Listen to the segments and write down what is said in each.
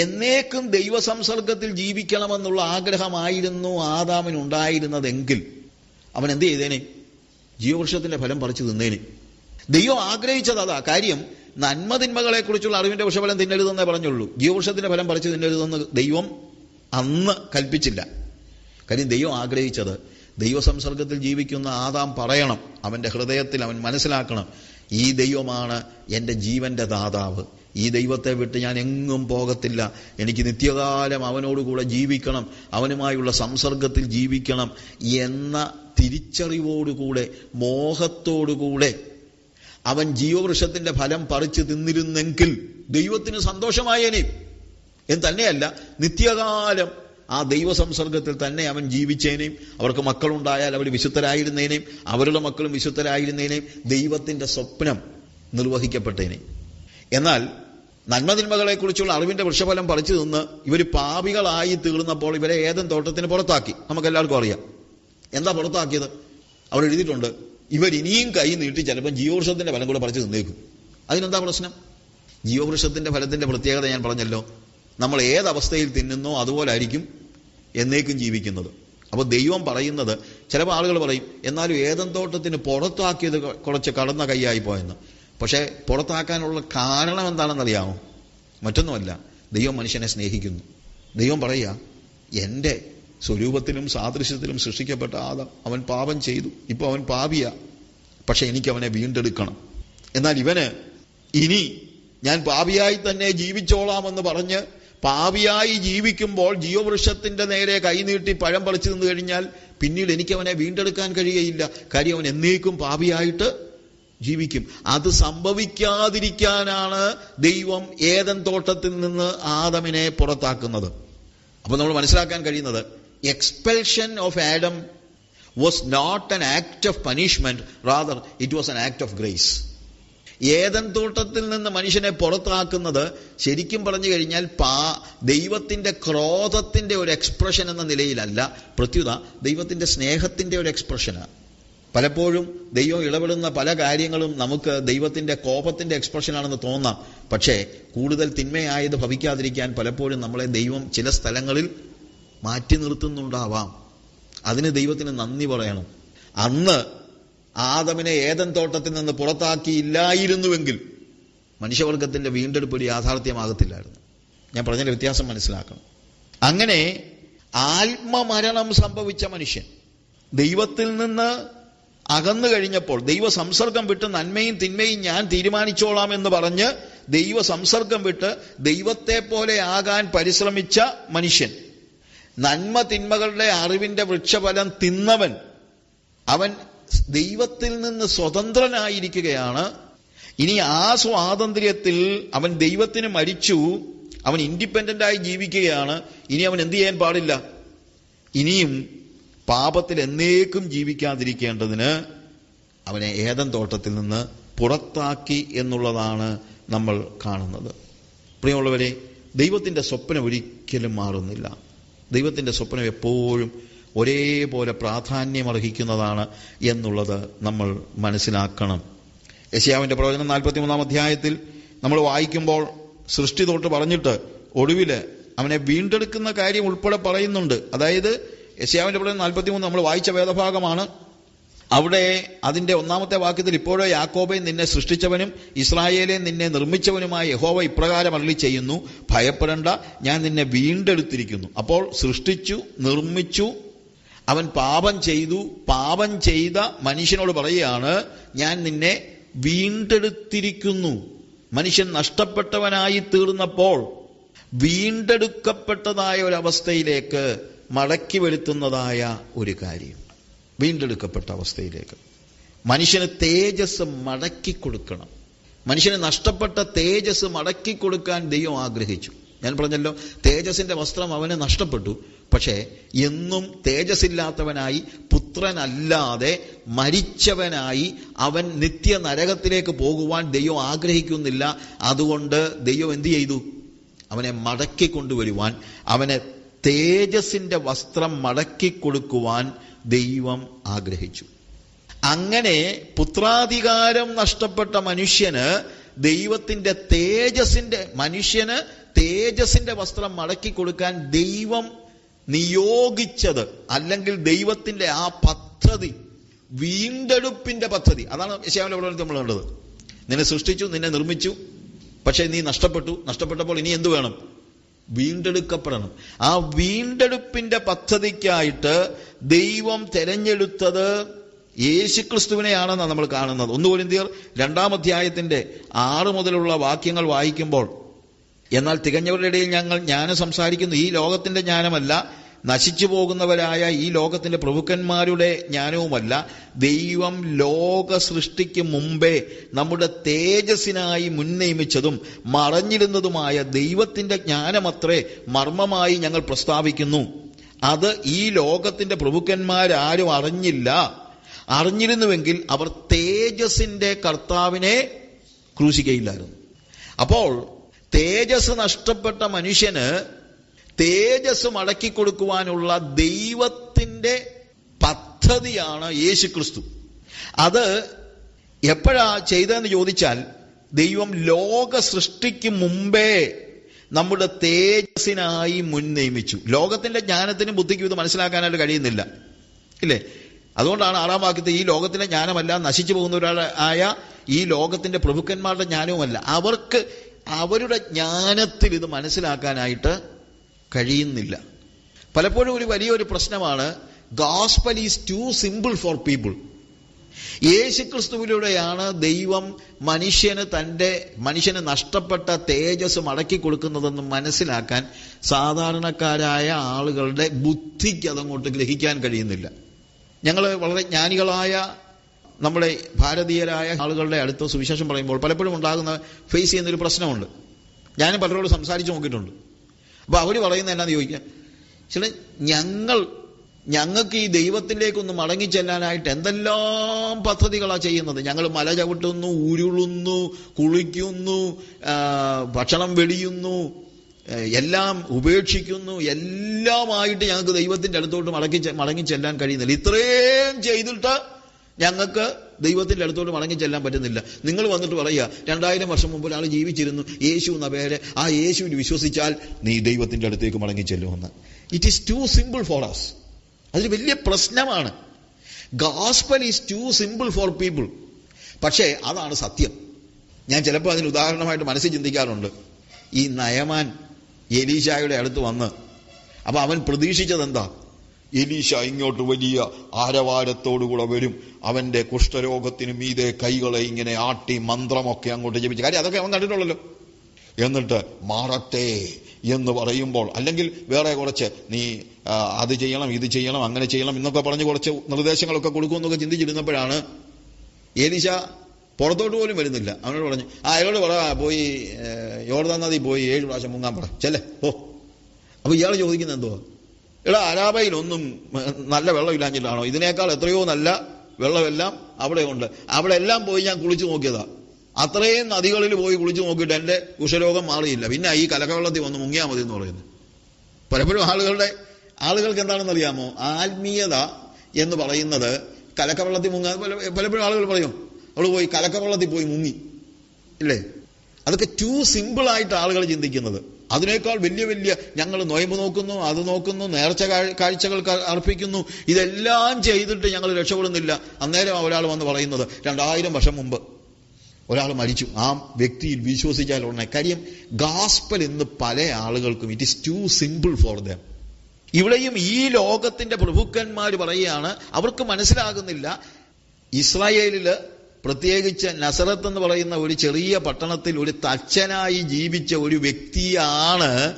എന്നേക്കും ദൈവസംസർഗത്തിൽ ജീവിക്കണമെന്നുള്ള ആഗ്രഹമായിരുന്നു ആദാമിനുണ്ടായിരുന്നതെങ്കിൽ. അവൻ എന്ത് ചെയ്തേനെ? ജീവവൃക്ഷത്തിന്റെ ഫലം പറിച്ചു തിന്നേനെ. ദൈവം ആഗ്രഹിച്ചത് അതാ കാര്യം നന്മതിന്മകളെ കുറിച്ചുള്ള അറിവിന്റെ വൃക്ഷഫലം തിന്നരുതെന്നേ പറഞ്ഞുള്ളൂ. ജീവവൃക്ഷത്തിന്റെ ഫലം പറിച്ചു തിന്നരുതെന്ന് ദൈവം അന്ന് കൽപ്പിച്ചില്ല. കാര്യം ദൈവം ആഗ്രഹിച്ചത് ദൈവസംസർഗത്തിൽ ജീവിക്കുന്ന ആദാം പറയണം. അവന്റെ ഹൃദയത്തിൽ അവൻ മനസ്സിലാക്കണം. ഈ ദൈവമാണ് എന്റെ ജീവന്റെ ദാതാവ്. ഈ ദൈവത്തെ വിട്ട് ഞാൻ എങ്ങും പോകത്തില്ല. എനിക്ക് നിത്യകാലം അവനോടുകൂടെ ജീവിക്കണം അവനുമായുള്ള സംസർഗത്തിൽ ജീവിക്കണം എന്ന തിരിച്ചറിവോടുകൂടെ മോഹത്തോടുകൂടെ അവൻ ജീവവൃക്ഷത്തിന്റെ ഫലം പറിച്ചു തിന്നിരുന്നെങ്കിൽ ദൈവത്തിന് സന്തോഷമായേനെ. എന്ന് തന്നെയല്ല നിത്യകാലം ആ ദൈവസംസർഗത്തിൽ തന്നെ അവൻ ജീവിച്ചേനേയും അവർക്ക് മക്കളുണ്ടായാൽ അവർ വിശുദ്ധരായിരുന്നേനേയും അവരുടെ മക്കളും വിശുദ്ധരായിരുന്നേനേയും ദൈവത്തിന്റെ സ്വപ്നം നിർവഹിക്കപ്പെട്ടേനേയും എന്നാൽ നന്മതിന്മകളെക്കുറിച്ചുള്ള അറിവിന്റെ വൃക്ഷഫലം പറിച്ചു നിന്ന് ഇവർ പാപികളായി തീർന്നപ്പോൾ ഇവരെ ഏതൻ തോട്ടത്തിന് പുറത്താക്കി. നമുക്ക് എല്ലാവർക്കും അറിയാം. എന്താ പുറത്താക്കിയത്? അവർ എഴുതിയിട്ടുണ്ട് ഇവർ ഇനിയും കൈ നീട്ടി ചിലപ്പോൾ ജീവവൃക്ഷത്തിന്റെ ഫലം കൂടെ പറിച്ചു നിന്നേക്കും അതിനെന്താ പ്രശ്നം? ജീവവൃക്ഷത്തിന്റെ ഫലത്തിന്റെ പ്രത്യേകത ഞാൻ പറഞ്ഞല്ലോ. നമ്മൾ ഏതവസ്ഥയിൽ തിന്നുന്നോ അതുപോലെ ആയിരിക്കും എന്നേക്കും ജീവിക്കുന്നത്. അപ്പോൾ ദൈവം പറയുന്നത് ചിലപ്പോൾ ആളുകൾ പറയും എന്നാലും ഏതൻ തോട്ടത്തിന് പുറത്താക്കിയത് കുറച്ച് കടന്ന കൈയായി പോയെന്ന്. പക്ഷേ പുറത്താക്കാനുള്ള കാരണം എന്താണെന്നറിയാമോ? മറ്റൊന്നുമല്ല. ദൈവം മനുഷ്യനെ സ്നേഹിക്കുന്നു. ദൈവം പറയുക എന്റെ സ്വരൂപത്തിലും സാദൃശ്യത്തിലും സൃഷ്ടിക്കപ്പെട്ട ആദം അവൻ പാപം ചെയ്തു. ഇപ്പോൾ അവൻ പാപിയ. പക്ഷെ എനിക്ക് അവനെ വീണ്ടെടുക്കണം. എന്നാൽ ഇവന് ഇനി ഞാൻ പാപിയായി തന്നെ ജീവിച്ചോളാമെന്ന് പറഞ്ഞ് പാവിയായി ജീവിക്കുമ്പോൾ ജീവവൃക്ഷത്തിന്റെ നേരെ കൈനീട്ടി പഴം പറിച്ചു നിന്ന് കഴിഞ്ഞാൽ പിന്നീട് എനിക്കവനെ വീണ്ടെടുക്കാൻ കഴിയുകയില്ല കാര്യം അവൻ എന്നേക്കും പാപിയായിട്ട് ജീവിക്കും. അത് സംഭവിക്കാതിരിക്കാനാണ് ദൈവം ഏതൻ തോട്ടത്തിൽ നിന്ന് ആദമിനെ പുറത്താക്കുന്നത്. അപ്പൊ നമ്മൾ മനസ്സിലാക്കാൻ കഴിയുന്നത് expulsion of Adam was not an act of punishment rather it was an act of grace Eden തോട്ടത്തിൽ നിന്ന് മനുഷ്യനെ പുറത്താക്കുന്നത് ശരിക്കും പറഞ്ഞു കഴിഞ്ഞാൽ പാ ദൈവത്തിന്റെ ക്രോധത്തിന്റെ ഒരു എക്സ്പ്രഷൻ എന്ന നിലയിലല്ല. പ്രത്യുത ദൈവത്തിന്റെ സ്നേഹത്തിന്റെ ഒരു എക്സ്പ്രഷനാണ് പലപ്പോഴും ദൈവം ഇടപെടുന്ന പല കാര്യങ്ങളും നമുക്ക് ദൈവത്തിന്റെ കോപത്തിന്റെ എക്സ്പ്രഷനാണെന്ന് തോന്നാം. പക്ഷേ കൂടുതൽ തിന്മയായത് ഭവിക്കാതിരിക്കാൻ പലപ്പോഴും നമ്മളെ ദൈവം ചില സ്ഥലങ്ങളിൽ മാറ്റി നിർത്തുന്നുണ്ടാവാം. അതിന് ദൈവത്തിന് നന്ദി പറയണം. അന്ന് ആദമിനെ ഏതൻ തോട്ടത്തിൽ നിന്ന് പുറത്താക്കിയില്ലായിരുന്നുവെങ്കിൽ മനുഷ്യവർഗത്തിന്റെ വീണ്ടെടുപ്പ് ഒരു യാഥാർത്ഥ്യമാകത്തില്ലായിരുന്നു. ഞാൻ പറഞ്ഞതിന്റെ വ്യത്യാസം മനസ്സിലാക്കണം. അങ്ങനെ ആത്മമരണം സംഭവിച്ച മനുഷ്യൻ ദൈവത്തിൽ നിന്ന് അകന്നു കഴിഞ്ഞപ്പോൾ ദൈവ സംസർഗം വിട്ട് നന്മയും തിന്മയും ഞാൻ തീരുമാനിച്ചോളാം എന്ന് പറഞ്ഞ് ദൈവ സംസർഗം വിട്ട് ദൈവത്തെ പോലെ ആകാൻ പരിശ്രമിച്ച മനുഷ്യൻ. നന്മ തിന്മകളുടെ അറിവിന്റെ വൃക്ഷഫലം തിന്നവൻ. അവൻ ദൈവത്തിൽ നിന്ന് സ്വതന്ത്രനായിരിക്കുകയാണ്. ഇനി ആ സ്വാതന്ത്ര്യത്തിൽ അവൻ ദൈവത്തിന് മരിച്ചു. അവൻ ഇൻഡിപെൻഡന്റായി ജീവിക്കുകയാണ്. ഇനി അവൻ എന്ത് ചെയ്യാൻ പാടില്ല? ഇനിയും പാപത്തിൽ എന്നേക്കും ജീവിക്കാതിരിക്കേണ്ടതിന് അവനെ ഏതൻ തോട്ടത്തിൽ നിന്ന് പുറത്താക്കി എന്നുള്ളതാണ് നമ്മൾ കാണുന്നത്. പ്രിയമുള്ളവരെ ദൈവത്തിന്റെ സ്വപ്നം ഒരിക്കലും മാറുന്നില്ല. ദൈവത്തിന്റെ സ്വപ്നം എപ്പോഴും ഒരേപോലെ പ്രാധാന്യം അർഹിക്കുന്നതാണ് എന്നുള്ളത് നമ്മൾ മനസ്സിലാക്കണം. യശിയാവിന്റെ പ്രവചനം നാൽപ്പത്തി മൂന്നാം അധ്യായത്തിൽ നമ്മൾ വായിക്കുമ്പോൾ സൃഷ്ടി തൊട്ട് പറഞ്ഞിട്ട് ഒടുവിൽ അവനെ വീണ്ടെടുക്കുന്ന കാര്യം ഉൾപ്പെടെ പറയുന്നുണ്ട്. അതായത് യശയാവിന്റെ നാൽപ്പത്തി നാൽപ്പത്തിമൂന്ന് നമ്മൾ വായിച്ച വേദഭാഗമാണ്. അവിടെ അതിന്റെ ഒന്നാമത്തെ വാക്യത്തിൽ ഇപ്പോഴോ യാക്കോബെ നിന്നെ സൃഷ്ടിച്ചവനും ഇസ്രായേലെ നിന്നെ നിർമ്മിച്ചവനുമായ യഹോവ ഇപ്രകാരം അരളി ചെയ്യുന്നു. ഭയപ്പെടേണ്ട ഞാൻ നിന്നെ വീണ്ടെടുത്തിരിക്കുന്നു. അപ്പോൾ സൃഷ്ടിച്ചു നിർമ്മിച്ചു അവൻ പാപം ചെയ്തു പാപം ചെയ്ത മനുഷ്യനോട് പറയുകയാണ് ഞാൻ നിന്നെ വീണ്ടെടുത്തിരിക്കുന്നു. മനുഷ്യൻ നഷ്ടപ്പെട്ടവനായി തീർന്നപ്പോൾ വീണ്ടെടുക്കപ്പെട്ടതായ ഒരവസ്ഥയിലേക്ക് മടക്കി വരുത്തുന്നതായ ഒരു കാര്യം. വീണ്ടെടുക്കപ്പെട്ട അവസ്ഥയിലേക്ക്. മനുഷ്യന് തേജസ് മടക്കി കൊടുക്കണം. മനുഷ്യന് നഷ്ടപ്പെട്ട തേജസ് മടക്കി കൊടുക്കാൻ ദൈവം ആഗ്രഹിച്ചു. ഞാൻ പറഞ്ഞല്ലോ തേജസിന്റെ വസ്ത്രം അവന് നഷ്ടപ്പെട്ടു. പക്ഷേ എന്നും തേജസ്സില്ലാത്തവനായി പുത്രനല്ലാതെ മരിച്ചവനായി അവൻ നിത്യ നരകത്തിലേക്ക് പോകുവാൻ ദൈവം ആഗ്രഹിക്കുന്നില്ല. അതുകൊണ്ട് ദൈവം എന്തു ചെയ്തു? അവനെ മടക്കി കൊണ്ടുവരുവാൻ അവനെ തേജസിന്റെ വസ്ത്രം മടക്കി കൊടുക്കുവാൻ ദൈവം ആഗ്രഹിച്ചു. അങ്ങനെ പുത്രാധികാരം നഷ്ടപ്പെട്ട മനുഷ്യന് ദൈവത്തിന്റെ തേജസിന്റെ മനുഷ്യന് തേജസിന്റെ വസ്ത്രം മടക്കി കൊടുക്കാൻ ദൈവം നിയോഗിച്ചത് അല്ലെങ്കിൽ ദൈവത്തിന്റെ ആ പദ്ധതി വീണ്ടെടുപ്പിന്റെ പദ്ധതി. അതാണ് പ്രവർത്തനം നമ്മൾ കണ്ടത്. നിന്നെ സൃഷ്ടിച്ചു നിന്നെ നിർമ്മിച്ചു പക്ഷേ നീ നഷ്ടപ്പെട്ടു. നഷ്ടപ്പെട്ടപ്പോൾ ഇനി എന്തു വേണം? വീണ്ടെടുക്കപ്പെടണം. ആ വീണ്ടെടുപ്പിന്റെ പദ്ധതിക്കായിട്ട് ദൈവം തെരഞ്ഞെടുത്തത് യേശുക്രിസ്തുവിനെയാണെന്നാണ് നമ്മൾ കാണുന്നത്. ഒന്ന് കൊരിന്തിയർ രണ്ടാം അധ്യായത്തിന്റെ ആറ് മുതലുള്ള വാക്യങ്ങൾ വായിക്കുമ്പോൾ എന്നാൽ തികഞ്ഞവരുടെ ഇടയിൽ ഞങ്ങൾ ജ്ഞാനം സംസാരിക്കുന്നു. ഈ ലോകത്തിന്റെ ജ്ഞാനമല്ല നശിച്ചു പോകുന്നവരായ ഈ ലോകത്തിന്റെ പ്രഭുക്കന്മാരുടെ ജ്ഞാനവുമല്ല ദൈവം ലോക സൃഷ്ടിക്ക് മുമ്പേ നമ്മുടെ തേജസ്സിനായി മുൻനിയമിച്ചതും മറഞ്ഞിരുന്നതുമായ ദൈവത്തിന്റെ ജ്ഞാനമത്രേ മർമ്മമായി ഞങ്ങൾ പ്രസ്താവിക്കുന്നു. അത് ഈ ലോകത്തിന്റെ പ്രഭുക്കന്മാരാരും അറിഞ്ഞില്ല. അറിഞ്ഞിരുന്നുവെങ്കിൽ അവർ തേജസ്സിന്റെ കർത്താവിനെ ക്രൂശിക്കയില്ലായിരുന്നു അപ്പോൾ തേജസ് നഷ്ടപ്പെട്ട മനുഷ്യന് തേജസ് മടക്കി കൊടുക്കുവാനുള്ള ദൈവത്തിന്റെ പദ്ധതിയാണ് യേശു ക്രിസ്തു അത് എപ്പോഴാ ചെയ്തതെന്ന് ചോദിച്ചാൽ ദൈവം ലോക സൃഷ്ടിക്ക് മുമ്പേ നമ്മുടെ തേജസ്സിനായി മുൻ നിയമിച്ചു. ലോകത്തിന്റെ ജ്ഞാനത്തിനും ബുദ്ധിക്കും ഇത് മനസ്സിലാക്കാനായിട്ട് കഴിയുന്നില്ല. ഇല്ലേ? അതുകൊണ്ടാണ് ആറാം വാക്യത്തിൽ ഈ ലോകത്തിന്റെ ജ്ഞാനമല്ല നശിച്ചു പോകുന്നവരായ ഈ ലോകത്തിന്റെ പ്രഭുക്കന്മാരുടെ ജ്ഞാനവുമല്ല. അവർക്ക് അവരുടെ ജ്ഞാനത്തിൽ ഇത് മനസ്സിലാക്കാനായിട്ട് കഴിയുന്നില്ല. പലപ്പോഴും ഒരു വലിയൊരു പ്രശ്നമാണ് gospel is too simple for people യേശുക്രിസ്തുവിലൂടെയാണ് ദൈവം മനുഷ്യന് തന്റെ മനുഷ്യന് നഷ്ടപ്പെട്ട തേജസ് മടക്കി കൊടുക്കുന്നതെന്ന് മനസ്സിലാക്കാൻ സാധാരണക്കാരായ ആളുകളുടെ ബുദ്ധിക്ക് അതങ്ങോട്ട് ഗ്രഹിക്കാൻ കഴിയുന്നില്ല. ഞങ്ങൾ വളരെ ജ്ഞാനികളായ നമ്മുടെ ഭാരതീയരായ ആളുകളുടെ അടുത്ത് സുവിശേഷം പറയുമ്പോൾ പലപ്പോഴും ഉണ്ടാകുന്ന ഫേസ് ചെയ്യുന്നൊരു പ്രശ്നമുണ്ട്. ഞാനും പലരോട് സംസാരിച്ചു നോക്കിയിട്ടുണ്ട്. അപ്പൊ അവർ പറയുന്നത് എന്നാന്ന് ചോദിക്കാം. ചില ഞങ്ങൾ ഞങ്ങൾക്ക് ഈ ദൈവത്തിലേക്കൊന്ന് മടങ്ങി ചെല്ലാനായിട്ട് എന്തെല്ലാം പദ്ധതികളാണ് ചെയ്യുന്നത്? ഞങ്ങൾ മല ചവിട്ടുന്നു ഉരുളുന്നു കുളിക്കുന്നു ഭക്ഷണം വെടിയുന്നു എല്ലാം ഉപേക്ഷിക്കുന്നു എല്ലാമായിട്ട് ഞങ്ങൾക്ക് ദൈവത്തിന്റെ അടുത്തോട്ട് മടങ്ങി മടങ്ങി ചെല്ലാൻ കഴിയുന്നില്ല. ഇത്രയും ചെയ്തിട്ട് ഞങ്ങൾക്ക് ദൈവത്തിന്റെ അടുത്തോട്ട് മടങ്ങി ചെല്ലാൻ പറ്റുന്നില്ല. നിങ്ങൾ വന്നിട്ട് പറയുക രണ്ടായിരം വർഷം മുമ്പ് ഒരാൾ ജീവിച്ചിരുന്നു യേശു എന്ന പേര്. ആ യേശുവിൽ വിശ്വസിച്ചാൽ നീ ദൈവത്തിന്റെ അടുത്തേക്ക് മടങ്ങി ചെല്ലുമെന്ന്. It is too simple for us അതൊരു വലിയ പ്രശ്നമാണ്. Gospel is too simple for people പക്ഷേ അതാണ് സത്യം. ഞാൻ ചിലപ്പോൾ അതിന് ഉദാഹരണമായിട്ട് മനസ്സിൽ ചിന്തിക്കാറുണ്ട്. ഈ നയമാൻ എലീശായുടെ അടുത്ത് വന്ന് അപ്പോൾ അവൻ പ്രതീക്ഷിച്ചത് എന്താ എലീശ ഇങ്ങോട്ട് വലിയ ആരവാരത്തോടുകൂടെ വരും. അവന്റെ കുഷ്ഠരോഗത്തിന് മീതെ കൈകളെ ഇങ്ങനെ ആട്ടി മന്ത്രമൊക്കെ അങ്ങോട്ട് ജപിച്ചു. കാര്യം അതൊക്കെ അവൻ കണ്ടിട്ടുള്ളല്ലോ. എന്നിട്ട് മാറട്ടെ എന്ന് പറയുമ്പോൾ അല്ലെങ്കിൽ വേറെ കുറച്ച് നീ അത് ചെയ്യണം ഇത് ചെയ്യണം അങ്ങനെ ചെയ്യണം എന്നൊക്കെ പറഞ്ഞ് കുറച്ച് നിർദ്ദേശങ്ങളൊക്കെ കൊടുക്കുമെന്നൊക്കെ ചിന്തിച്ചിരുന്നപ്പോഴാണ് ഏലീശ പുറത്തോട്ട് പോലും വരുന്നില്ല. അവനോട് പറഞ്ഞു ആ അയാളോട് പറ പോയി യോർദാ യോർദാൻ നദി പോയി ഏഴ് പ്രാവശ്യം മുങ്ങാൻ പറ. ചെല്ലേ ഓ അപ്പൊ ഇയാൾ ചോദിക്കുന്നത് എന്തുവാ? എടാ അരാബയിലൊന്നും നല്ല വെള്ളമില്ലാഞ്ഞിട്ടാണോ ഇതിനേക്കാൾ എത്രയോ നല്ല വെള്ളമെല്ലാം അവിടെ ഉണ്ട് അവിടെ എല്ലാം പോയി ഞാൻ കുളിച്ചു നോക്കിയതാ. അത്രയും നദികളിൽ പോയി കുളിച്ചു നോക്കിയിട്ട് എന്റെ കുഷരോഗം മാറിയില്ല. പിന്നെ ഈ കലക്കവെള്ളത്തിൽ വന്ന് മുങ്ങിയാൽ മതി എന്ന് പറയുന്നത് പലപ്പോഴും ആളുകളുടെ ആളുകൾക്ക് എന്താണെന്ന് അറിയാമോ ആത്മീയത എന്ന് പറയുന്നത് കലക്കവെള്ളത്തിൽ മുങ്ങാൻ പലപ്പോഴും ആളുകൾ പറയും അവൾ പോയി കലക്കവെള്ളത്തിൽ പോയി മുങ്ങി. ഇല്ലേ? അതൊക്കെ ടു സിമ്പിൾ ആയിട്ട് ആളുകൾ ചിന്തിക്കുന്നത്. അതിനേക്കാൾ വലിയ വലിയ ഞങ്ങൾ നോയമ്പ് നോക്കുന്നു അത് നോക്കുന്നു നേർച്ച കാഴ്ചകൾ അർപ്പിക്കുന്നു. ഇതെല്ലാം ചെയ്തിട്ട് ഞങ്ങൾ രക്ഷപ്പെടുന്നില്ല. അന്നേരം ഒരാൾ വന്ന് പറയുന്നത് രണ്ടായിരം വർഷം മുമ്പ് ഒരാൾ മരിച്ചു. ആ വ്യക്തിയിൽ വിശ്വസിച്ചാൽ ഉടനെ. കാര്യം ഗാസ്പൽ എന്ന് പല ആളുകൾക്കും it is too simple for them ഇവിടെയും ഈ ലോകത്തിന്റെ പ്രഭുക്കന്മാർ പറയുകയാണ് അവർക്ക് മനസ്സിലാകുന്നില്ല ഇസ്രായേലിൽ പ്രത്യേകിച്ച് നസറത്ത് എന്ന് പറയുന്ന ഒരു ചെറിയ പട്ടണത്തിൽ ഒരു തച്ചനായി ജീവിച്ച ഒരു വ്യക്തിയാണ്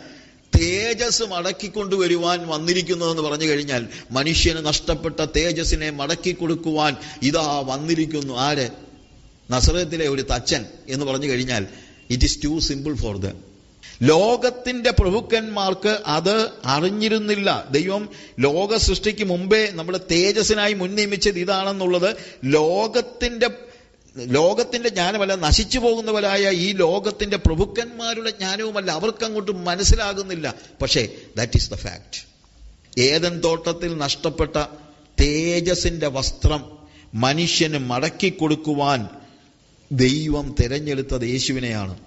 തേജസ് മടക്കിക്കൊണ്ടുവരുവാൻ വന്നിരിക്കുന്നതെന്ന് പറഞ്ഞു കഴിഞ്ഞാൽ മനുഷ്യന് നഷ്ടപ്പെട്ട തേജസ്സിനെ മടക്കി കൊടുക്കുവാൻ ഇതാ വന്നിരിക്കുന്നു. ആര്? നസറത്തിലെ ഒരു തച്ചൻ എന്ന് പറഞ്ഞു കഴിഞ്ഞാൽ it is too simple for the ലോകത്തിന്റെ പ്രഭുക്കന്മാർക്ക് അത് അറിഞ്ഞിരുന്നില്ല. ദൈവം ലോക സൃഷ്ടിക്ക് മുമ്പേ നമ്മുടെ തേജസ്സിനായി മുൻ നിയമിച്ചത് ഇതാണെന്നുള്ളത് ലോകത്തിന്റെ ലോകത്തിന്റെ ജ്ഞാനമല്ല നശിച്ചു പോകുന്നവരായ ഈ ലോകത്തിന്റെ പ്രഭുക്കന്മാരുടെ ജ്ഞാനവുമല്ല അവർക്ക് അങ്ങോട്ട് മനസ്സിലാകുന്നില്ല. പക്ഷേ that is the fact Eden തോട്ടത്തിൽ നഷ്ടപ്പെട്ട തേജസിന്റെ വസ്ത്രം മനുഷ്യന് മടക്കി കൊടുക്കുവാൻ ദൈവം തിരഞ്ഞെടുത്തത് യേശുവിനെയാണ്.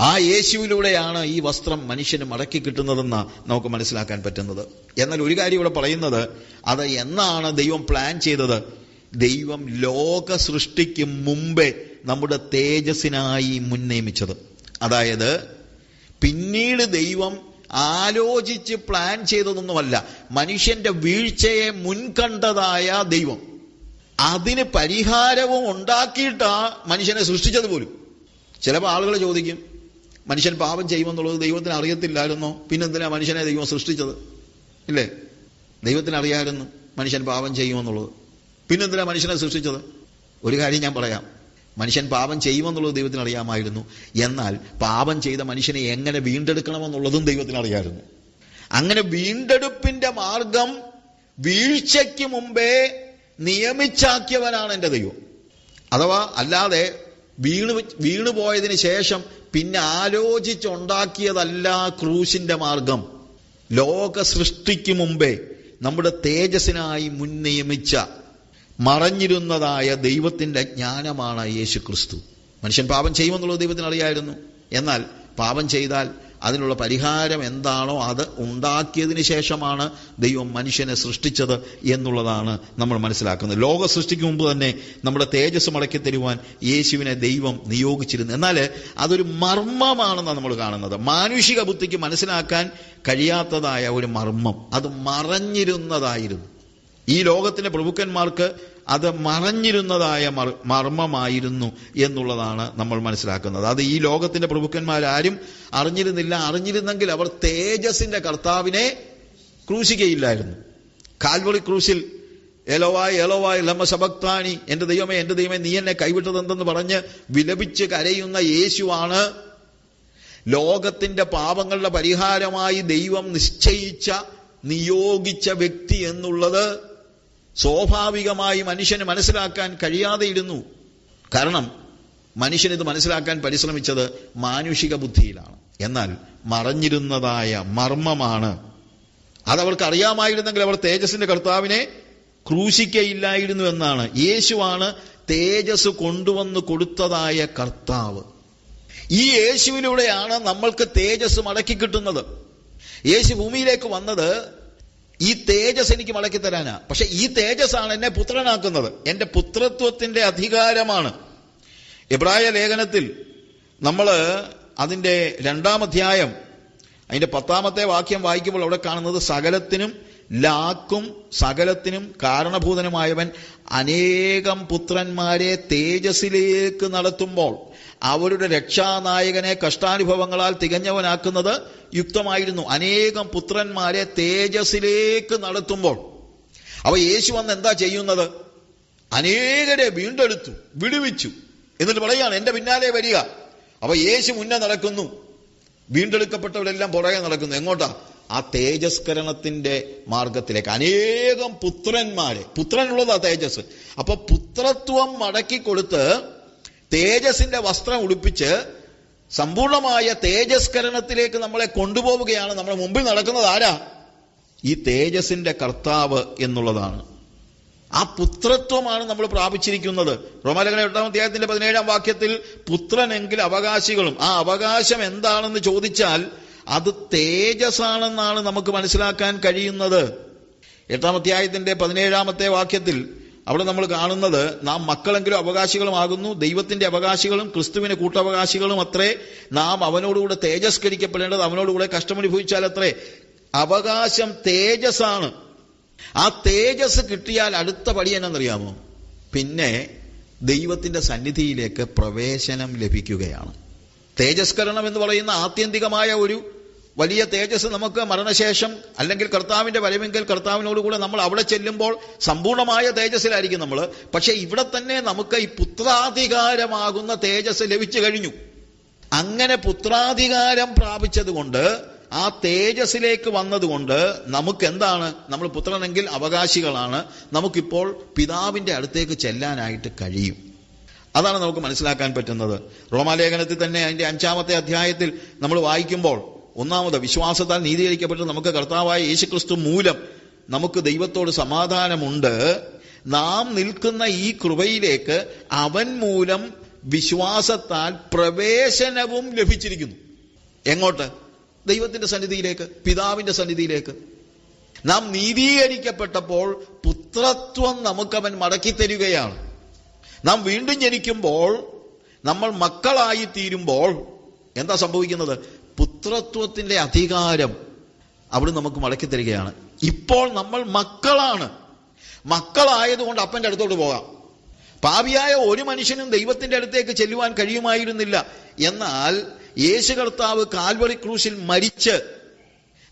ആ യേശുവിലൂടെയാണ് ഈ വസ്ത്രം മനുഷ്യന് മടക്കി കിട്ടുന്നതെന്ന് നമുക്ക് മനസ്സിലാക്കാൻ പറ്റുന്നത്. എന്നാൽ ഒരു കാര്യം ഇവിടെ പറയുന്നത് അത് എന്നാണ് ദൈവം പ്ലാൻ ചെയ്തത്? ദൈവം ലോക സൃഷ്ടിക്കും മുമ്പേ നമ്മുടെ തേജസ്സിനായി മുൻനിയമിച്ചത് അതായത് പിന്നീട് ദൈവം ആലോചിച്ച് പ്ലാൻ ചെയ്തതൊന്നുമല്ല. മനുഷ്യന്റെ വീഴ്ചയെ മുൻകണ്ടതായ ദൈവം. അതിന് പരിഹാരവും ഉണ്ടാക്കിയിട്ടാ മനുഷ്യനെ സൃഷ്ടിച്ചത് പോലും. ചിലപ്പോൾ ആളുകൾ ചോദിക്കും മനുഷ്യൻ പാപം ചെയ്യുമെന്നുള്ളത് ദൈവത്തിന് അറിയത്തില്ലായിരുന്നോ. പിന്നെന്തിനാ മനുഷ്യനെ ദൈവം സൃഷ്ടിച്ചത്? ഇല്ലേ? ദൈവത്തിന് അറിയാമായിരുന്നു മനുഷ്യൻ പാപം ചെയ്യുമെന്നുള്ളത്. പിന്നെന്തിനാ മനുഷ്യനെ സൃഷ്ടിച്ചത്? ഒരു കാര്യം ഞാൻ പറയാം. മനുഷ്യൻ പാപം ചെയ്യുമെന്നുള്ളത് ദൈവത്തിന് അറിയാമായിരുന്നു. എന്നാൽ പാപം ചെയ്ത മനുഷ്യനെ എങ്ങനെ വീണ്ടെടുക്കണമെന്നുള്ളതും ദൈവത്തിന് അറിയാമായിരുന്നു. അങ്ങനെ വീണ്ടെടുപ്പിന്റെ മാർഗം വീഴ്ചയ്ക്ക് മുമ്പേ നിയമിച്ചാക്കിയവനാണ് എന്റെ ദൈവം. അഥവാ അല്ലാതെ വീണ് വീണു പോയതിന് ശേഷം പിന്നെ ആലോചിച്ചുണ്ടാക്കിയതല്ല ക്രൂശിന്റെ മാർഗം. ലോക സൃഷ്ടിക്ക് മുമ്പേ നമ്മുടെ തേജസ്സിനായി മുൻ നിയമിച്ച മറഞ്ഞിരുന്നതായ ദൈവത്തിന്റെ ജ്ഞാനമാണ് യേശു ക്രിസ്തു മനുഷ്യൻ പാപം ചെയ്യുമെന്നുള്ളത് ദൈവത്തിന് അറിയായിരുന്നു. എന്നാൽ പാപം ചെയ്താൽ അതിനുള്ള പരിഹാരം എന്താണോ അത് ഉണ്ടാക്കിയതിന് ശേഷമാണ് ദൈവം മനുഷ്യനെ സൃഷ്ടിച്ചത് എന്നുള്ളതാണ് നമ്മൾ മനസ്സിലാക്കുന്നത്. ലോക സൃഷ്ടിക്ക് മുമ്പ് തന്നെ നമ്മുടെ തേജസ് മടക്കി തരുവാൻ യേശുവിനെ ദൈവം നിയോഗിച്ചിരുന്നു. എന്നാൽ അതൊരു മർമ്മമാണെന്നാണ് നമ്മൾ കാണുന്നത്. മാനുഷിക ബുദ്ധിക്ക് മനസ്സിലാക്കാൻ കഴിയാത്തതായ ഒരു മർമ്മം. അത് മറഞ്ഞിരുന്നതായിരുന്നു. ഈ ലോകത്തിലെ പ്രഭുക്കന്മാർക്ക് അത് മറഞ്ഞിരുന്നതായ മർമ്മമായിരുന്നു എന്നുള്ളതാണ് നമ്മൾ മനസ്സിലാക്കുന്നത്. അത് ഈ ലോകത്തിന്റെ പ്രഭുക്കന്മാരാരും അറിഞ്ഞിരുന്നില്ല. അറിഞ്ഞിരുന്നെങ്കിൽ അവർ തേജസിന്റെ കർത്താവിനെ ക്രൂശിക്കയില്ലായിരുന്നു കാൽവറി ക്രൂശിൽ എലോവായ് എലോവായ് ലമ സഭക്താനി എന്റെ ദൈവമേ എന്റെ ദൈവമേ നീ എന്നെ കൈവിട്ടതെന്തെന്ന് പറഞ്ഞ് വിലപിച്ച് കരയുന്ന യേശുവാണ് ലോകത്തിന്റെ പാപങ്ങളുടെ പരിഹാരമായി ദൈവം നിശ്ചയിച്ച നിയോഗിച്ച വ്യക്തി എന്നുള്ളത് സ്വാഭാവികമായി മനുഷ്യന് മനസ്സിലാക്കാൻ കഴിയാതെയിരുന്നു കാരണം മനുഷ്യൻ ഇത് മനസ്സിലാക്കാൻ പരിശ്രമിച്ചത് മാനുഷിക ബുദ്ധിയിലാണ്. എന്നാൽ മറഞ്ഞിരുന്നതായ മർമ്മമാണ്. അതവർക്ക് അറിയാമായിരുന്നെങ്കിൽ അവൾ തേജസ്സിന്റെ കർത്താവിനെ ക്രൂശിക്കയില്ലായിരുന്നു എന്നാണ്. യേശുവാണ് തേജസ് കൊണ്ടുവന്ന് കൊടുത്തതായ കർത്താവ്. ഈ യേശുവിലൂടെയാണ് നമ്മൾക്ക് തേജസ് മടക്കി കിട്ടുന്നത്. യേശു ഭൂമിയിലേക്ക് വന്നത് ഈ തേജസ് എനിക്ക് മടക്കി തരാനാ. പക്ഷെ ഈ തേജസ്സാണ് എന്നെ പുത്രനാക്കുന്നത്. എന്റെ പുത്രത്വത്തിന്റെ അധികാരമാണ്. എബ്രായ ലേഖനത്തിൽ നമ്മൾ അതിന്റെ രണ്ടാം അധ്യായം അതിന്റെ പത്താമത്തെ വാക്യം വായിക്കുമ്പോൾ അവിടെ കാണുന്നത് സകലത്തിനും ലാക്കും സകലത്തിനും കാരണഭൂതനുമായവൻ അനേകം പുത്രന്മാരെ തേജസ്സിലേക്ക് നടത്തുമ്പോൾ അവരുടെ രക്ഷാനായകനെ കഷ്ടാനുഭവങ്ങളാൽ തികഞ്ഞവനാക്കുന്നത് യുക്തമായിരുന്നു. അനേകം പുത്രന്മാരെ തേജസ്സിലേക്ക് നടത്തുമ്പോൾ. അവ യേശു വന്ന് എന്താ ചെയ്യുന്നത്? അനേകരെ വീണ്ടെടുത്തു വിടുവിച്ചു. എന്നിട്ട് പറയാണ് എന്റെ പിന്നാലെ വരിക. അവ യേശു മുന്നേ നടക്കുന്നു. വീണ്ടെടുക്കപ്പെട്ടവരെല്ലാം പുറകെ നടക്കുന്നു. എങ്ങോട്ടാ? ആ തേജസ്കരണത്തിന്റെ മാർഗത്തിലേക്ക്. അനേകം പുത്രന്മാരെ. പുത്രനുള്ളതാ തേജസ്. അപ്പൊ പുത്രത്വം മടക്കി കൊടുത്ത് തേജസിന്റെ വസ്ത്രം ഉടുപ്പിച്ച് സമ്പൂർണമായ തേജസ്കരണത്തിലേക്ക് നമ്മളെ കൊണ്ടുപോവുകയാണ്. നമ്മുടെ മുമ്പിൽ നടക്കുന്നത് ആരാ? ഈ തേജസിന്റെ കർത്താവ് എന്നുള്ളതാണ്. ആ പുത്രത്വമാണ് നമ്മൾ പ്രാപിച്ചിരിക്കുന്നത്. റോമാലകന എട്ടാം അധ്യായത്തിന്റെ പതിനേഴാം വാക്യത്തിൽ പുത്രനെങ്കിൽ അവകാശികളും. ആ അവകാശം എന്താണെന്ന് ചോദിച്ചാൽ അത് തേജസ്സാണെന്നാണ് നമുക്ക് മനസ്സിലാക്കാൻ കഴിയുന്നത്. എട്ടാം അധ്യായത്തിന്റെ പതിനേഴാമത്തെ വാക്യത്തിൽ അവിടെ നമ്മൾ കാണുന്നത് നാം മക്കളെങ്കിലും അവകാശികളുമാകുന്നു ദൈവത്തിന്റെ അവകാശികളും ക്രിസ്തുവിന് കൂട്ടവകാശികളും അത്രേ. നാം അവനോടുകൂടെ തേജസ്കരിക്കപ്പെടേണ്ടത് അവനോടുകൂടെ കഷ്ടമനുഭവിച്ചാൽ അത്രേ. അവകാശം തേജസ്സാണ്. ആ തേജസ് കിട്ടിയാൽ അടുത്ത പടി എന്നറിയാമോ പിന്നെ ദൈവത്തിന്റെ സന്നിധിയിലേക്ക് പ്രവേശനം ലഭിക്കുകയാണ്. തേജസ്കരണം എന്ന് പറയുന്ന ആത്യന്തികമായ ഒരു വലിയ തേജസ് നമുക്ക് മരണശേഷം അല്ലെങ്കിൽ കർത്താവിന്റെ വരവെങ്കിൽ കർത്താവിനോടുകൂടെ നമ്മൾ അവിടെ ചെല്ലുമ്പോൾ സമ്പൂർണമായ തേജസ്സിലായിരിക്കും നമ്മൾ പക്ഷേ ഇവിടെ തന്നെ നമുക്ക് ഈ പുത്രാധികാരമാകുന്ന തേജസ് ലഭിച്ചു കഴിഞ്ഞു. അങ്ങനെ പുത്രാധികാരം പ്രാപിച്ചതുകൊണ്ട് ആ തേജസ്സിലേക്ക് വന്നതുകൊണ്ട് നമുക്ക് എന്താണ് നമ്മൾ പുത്രനെങ്കിൽ അവകാശികളാണ്. നമുക്കിപ്പോൾ പിതാവിന്റെ അടുത്തേക്ക് ചെല്ലാനായിട്ട് കഴിയും. അതാണ് നമുക്ക് മനസ്സിലാക്കാൻ പറ്റുന്നത്. റോമാലേഖനത്തിൽ തന്നെ അതിന്റെ അഞ്ചാമത്തെ അധ്യായത്തിൽ നമ്മൾ വായിക്കുമ്പോൾ ഒന്നാമത് വിശ്വാസത്താൽ നീതീകരിക്കപ്പെട്ട് നമുക്ക് കർത്താവായ യേശുക്രിസ്തു മൂലം നമുക്ക് ദൈവത്തോട് സമാധാനമുണ്ട്. നാം നിൽക്കുന്ന ഈ കൃപയിലേക്ക് അവൻ മൂലം വിശ്വാസത്താൽ പ്രവേശനവും ലഭിച്ചിരിക്കുന്നു. എങ്ങോട്ട്? ദൈവത്തിന്റെ സന്നിധിയിലേക്ക് പിതാവിന്റെ സന്നിധിയിലേക്ക്. നാം നീതീകരിക്കപ്പെട്ടപ്പോൾ പുത്രത്വം നമുക്കവൻ മടക്കി തരികയാണ് നാം വീണ്ടും ജനിക്കുമ്പോൾ നമ്മൾ മക്കളായി തീരുമ്പോൾ എന്താ സംഭവിക്കുന്നത്? പുത്രത്വത്തിന്റെ അധികാരം അവിടെ നമുക്ക് മടക്കി തരികയാണ്. ഇപ്പോൾ നമ്മൾ മക്കളാണ്. മക്കളായതുകൊണ്ട് അപ്പന്റെ അടുത്തോട്ട് പോകാം. പാപിയായ ഒരു മനുഷ്യനും ദൈവത്തിന്റെ അടുത്തേക്ക് ചെല്ലുവാൻ കഴിയുമായിരുന്നില്ല. എന്നാൽ യേശു കർത്താവ് കാൽവറി ക്രൂശിൽ മരിച്ച്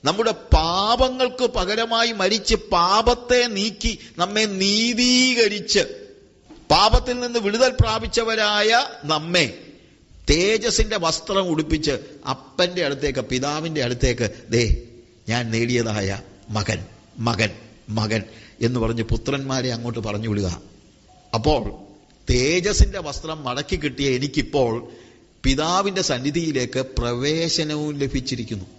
നമ്മുടെ പാപങ്ങൾക്ക് പകരമായി മരിച്ച് പാപത്തെ നീക്കി നമ്മെ നീതീകരിച്ച് പാപത്തിൽ നിന്ന് വിടുതൽ പ്രാപിച്ചവരായ നമ്മെ തേജസിന്റെ വസ്ത്രം ഉടുപ്പിച്ച് അപ്പന്റെ അടുത്തേക്ക് പിതാവിന്റെ അടുത്തേക്ക് ദേ ഞാൻ നേടിയതായ മകൻ മകൻ മകൻ എന്ന് പറഞ്ഞ് പുത്രന്മാരെ അങ്ങോട്ട് പറഞ്ഞു വിടുക. അപ്പോൾ തേജസിന്റെ വസ്ത്രം മടക്കി കിട്ടിയ എനിക്കിപ്പോൾ പിതാവിന്റെ സന്നിധിയിലേക്ക് പ്രവേശനവും ലഭിച്ചിരിക്കുന്നു.